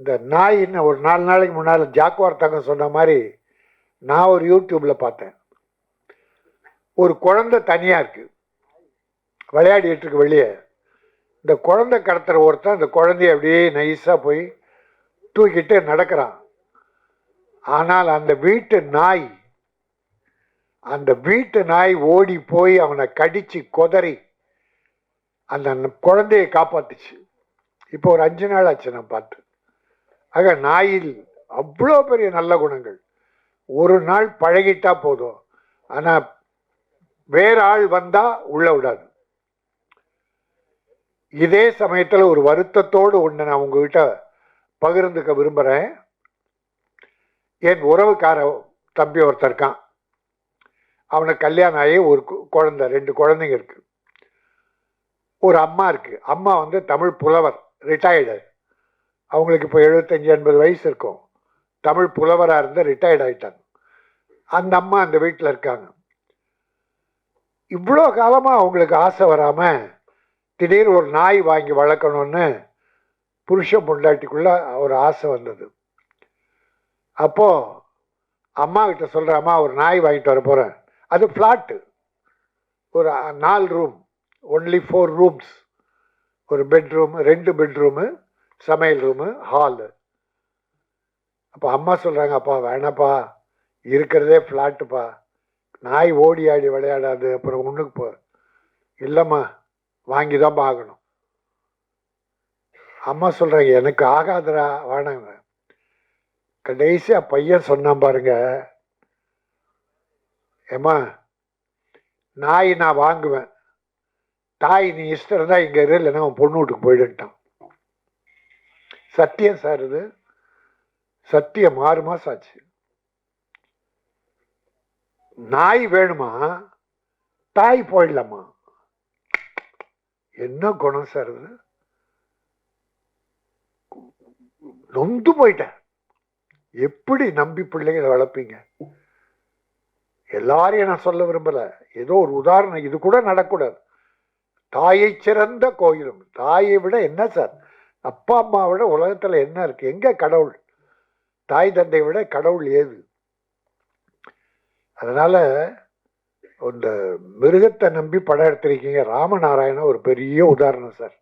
இந்த நாயின்னு ஒரு நாலு நாளைக்கு முன்னால் ஜாக்குவார் தங்கம் சொன்ன மாதிரி நான் ஒரு யூடியூப்பில் பார்த்தேன். ஒரு குழந்தை தனியாக இருக்குது விளையாடிட்டு இருக்கு வெளியே. இந்த குழந்தை கடத்துகிற ஒருத்தன் அந்த குழந்தைய அப்படியே நைஸாக போய் தூக்கிட்டு நடக்கிறான். ஆனால் அந்த வீட்டு நாய் அந்த வீட்டு நாய் ஓடி போய் அவனை கடித்து கொதறி அந்த குழந்தையை காப்பாத்துச்சு. இப்போ ஒரு அஞ்சு நாள் ஆச்சு நான் பார்த்து ஆக நாயில் அவ்வளோ பெரிய நல்ல குணங்கள். ஒரு நாள் பழகிட்டா போதும். ஆனால் வேற ஆள் வந்தால் உள்ள விடாது. இதே சமயத்தில் ஒரு வருத்தத்தோடு ஒன்று நான் உங்ககிட்ட பகிர்ந்துக்க விரும்புகிறேன் என் உறவுக்கார தம்பி ஒருத்தர் இருக்கான். அவனுக்கு கல்யாணம் ஆகி ஒரு கு- குழந்தை ரெண்டு குழந்தைங்க இருக்கு. ஒரு அம்மா இருக்கு. அம்மா வந்து தமிழ் புலவர் ரிட்டையர்டு அவங்களுக்கு இப்போ எழுபத்தஞ்சி எண்பது வயசு இருக்கும். தமிழ் புலவராக இருந்து ரிட்டையர்ட் ஆகிட்டாங்க அந்த அம்மா அந்த வீட்டில் இருக்காங்க. இவ்வளோ காலமாக அவங்களுக்கு ஆசை வராமல் திடீர்னு ஒரு நாய் வாங்கி வளர்க்கணும்னு புருஷன் பொண்டாட்டிக்குள்ளே ஒரு ஆசை வந்தது. அப்போது அம்மா கிட்ட அம்மா ஒரு நாய் வாங்கிட்டு வர போகிறேன் அது ஃப்ளாட்டு ஒரு நாலு ரூம் ஒன்லி ஃபோர் ரூம்ஸ் ஒரு பெட்ரூம் ரெண்டு பெட்ரூமு சமையல் ரூமு ஹாலு அப்போ அம்மா சொல்கிறாங்க அப்பா வேணாப்பா. இருக்கிறதே ஃப்ளாட்டுப்பா நாய் ஓடி ஆடி விளையாடாது. அப்புறம் ஒன்றுக்கு போ. இல்லைம்மா வாங்கி தான் ஆகணும். அம்மா சொல்கிறாங்க எனக்கு ஆகாதரா வேணாங்க கடைசியாக பையன் சொன்னான் பாருங்க ஏம்மா நாய் நான் வாங்குவேன். தாய் நீ இஷ்டம் இருந்தால் இங்கே இரு இல்லைன்னா அவன் பொண்ணு வீட்டுக்கு போயிடுட்டான் சத்தியம் சார் இது. சத்தியம் ஆறு மாசம் ஆச்சு. நாய் வேணுமா? தாய் போயிடலாமா? என்ன குணம் சார் இது? நொந்து போயிட்டேன். எப்படி நம்பி பிள்ளைகளை வளர்ப்பீங்க? எல்லாரையும் நான் சொல்ல விரும்பல. ஏதோ ஒரு உதாரணம். இது கூட நடக்கூடாது. தாயை சிறந்த கோயிலும். தாயை விட என்ன சார்? அப்பா அம்மா விட என்ன இருக்குது எங்கே கடவுள்? தாய் தந்தை விட கடவுள் ஏது? அதனால் இந்த மிருகத்தை நம்பி படம் எடுத்திருக்கீங்க. ராமநாராயணன் ஒரு பெரிய உதாரணம் சார்.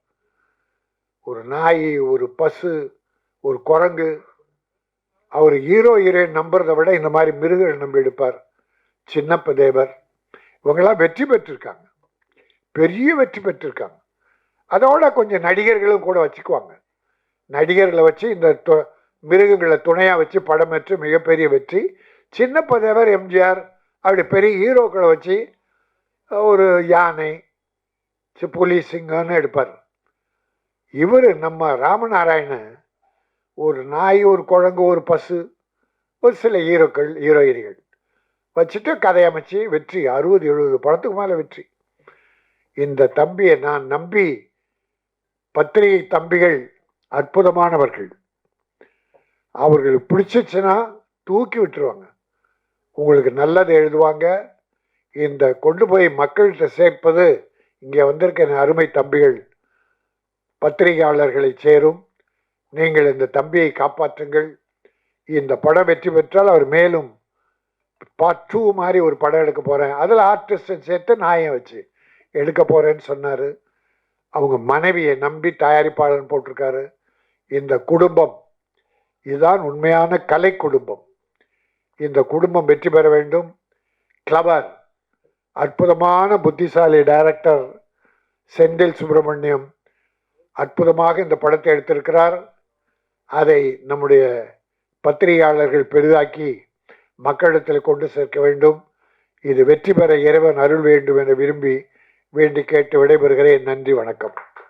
ஒரு நாய் ஒரு பசு ஒரு குரங்கு. அவர் ஹீரோ ஹீரோயின் நம்புறதை விட இந்த மாதிரி மிருகங்கள் நம்பி எடுப்பார். சின்னப்ப தேவர். இவங்கெல்லாம் வெற்றி பெற்றிருக்காங்க. பெரிய வெற்றி பெற்றிருக்காங்க. அதோட கொஞ்சம் நடிகர்களும் கூட வச்சுக்குவாங்க. நடிகர்களை வச்சு இந்த து- மிருகங்களை துணையாக வச்சு படம் பெற்று மிகப்பெரிய வெற்றி. சின்ன பதவர் எம்ஜிஆர் அப்படி பெரிய ஹீரோக்களை வச்சு ஒரு யானை புலி சிங்கம்னு எடுப்பார். இவர் நம்ம ராமநாராயணன் ஒரு நாய் ஒரு குழங்கு ஒரு பசு ஒரு சில ஹீரோக்கள் ஹீரோயினிகள் வச்சுட்டு கதையமைச்சு வெற்றி அறுபது எழுபது படத்துக்கு மேலே வெற்றி. இந்த தம்பியை நான் நம்பி பத்திரிகை தம்பிகள் அற்புதமானவர்கள். அவர்களுக்கு பிடிச்சிச்சுன்னா தூக்கி விட்டுருவாங்க. உங்களுக்கு நல்லது எழுதுவாங்க. இந்த கொண்டு போய் மக்கள்கிட்ட சேர்ப்பது இங்கே வந்திருக்க அருமை தம்பிகள் பத்திரிகையாளர்களை சேரும். நீங்கள் இந்த தம்பியை காப்பாற்றுங்கள். இந்த படம் வெற்றி பெற்றால் அவர் மேலும் பார்ட் டூ மாதிரி ஒரு படம் எடுக்க போகிறேன் அதில் ஆர்டிஸ்டை சேர்த்து நாயம் வச்சு எடுக்க போகிறேன்னு சொன்னார். அவங்க மனைவியை நம்பி தயாரிப்பாளர் போட்டிருக்காரு. இந்த குடும்பம் இதுதான் உண்மையான கலை குடும்பம். இந்த குடும்பம் வெற்றி பெற வேண்டும். கிளவர் அற்புதமான புத்திசாலி டைரக்டர் செந்தில் சுப்பிரமணியம் அற்புதமாக இந்த படத்தை எடுத்திருக்கிறார். அதை நம்முடைய பத்திரிகையாளர்கள் பெரிதாக்கி மக்களிடத்தில் கொண்டு சேர்க்க வேண்டும். இது வெற்றி பெற இறைவன் அருள் வேண்டும் என விரும்பி வேண்டி கேட்டு விடைபெறுகிறேன். நன்றி வணக்கம்.